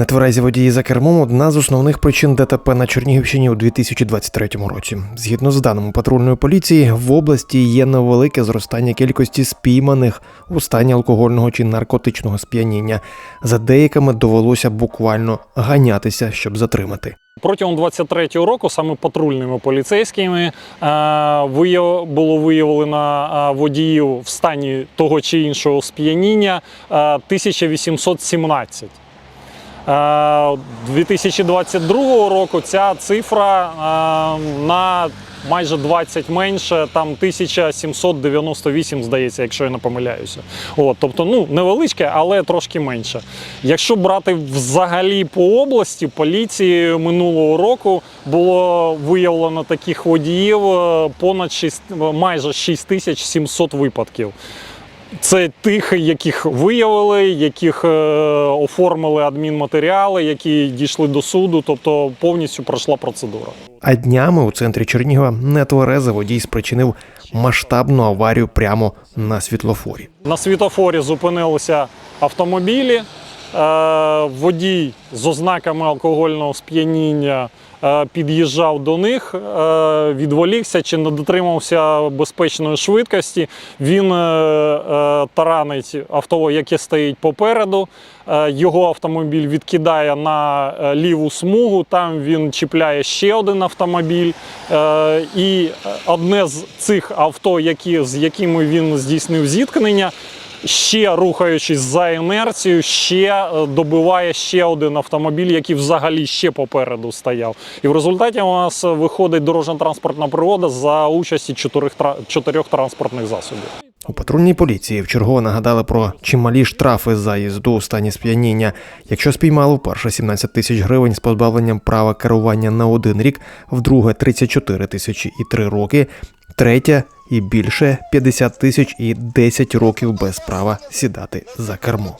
Нетверезі водії за кермом одна з основних причин ДТП на Чернігівщині у 2023 році. Згідно з даними патрульної поліції, в області є невелике зростання кількості спійманих у стані алкогольного чи наркотичного сп'яніння. За деякими довелося буквально ганятися, щоб затримати. Протягом 23-го року саме патрульними поліцейськими е, було виявлено е, водіїв в стані того чи іншого сп'яніння е, 1817. Е, 2022 року ця цифра е, на майже 20 менше, там 1798, здається, якщо я не помиляюся. От, тобто, ну, невеличке, але трошки менше. Якщо брати взагалі по області, поліції минулого року було виявлено таких водіїв е, понад 6, майже 6700 випадків. Це тих, яких виявили, яких е, оформили адмінматеріали, які дійшли до суду, тобто повністю пройшла процедура. А днями у центрі Чернігова нетверезий водій спричинив масштабну аварію прямо на світлофорі. На світофорі зупинилися автомобілі. Е, Водій з ознаками алкогольного сп'яніння е, під'їжджав до них, е, відволікся чи не дотримався безпечної швидкості. Він таранить авто, яке стоїть попереду. Його автомобіль відкидає на ліву смугу. Там він чіпляє ще один автомобіль. І одне з цих авто, які, з якими він здійснив зіткнення, ще рухаючись за інерцією, ще е, добиває ще один автомобіль, який взагалі ще попереду стояв. І в результаті у нас виходить дорожньо-транспортна пригода за участі чотирьох, чотирьох транспортних засобів. У патрульній поліції вчергово нагадали про чималі штрафи за їзду у стані сп'яніння. Якщо спіймали вперше 17 тисяч гривень з позбавленням права керування на один рік, вдруге 34 тисячі і 3 роки, третє і більше 50 тисяч і 10 років без права сідати за кермо.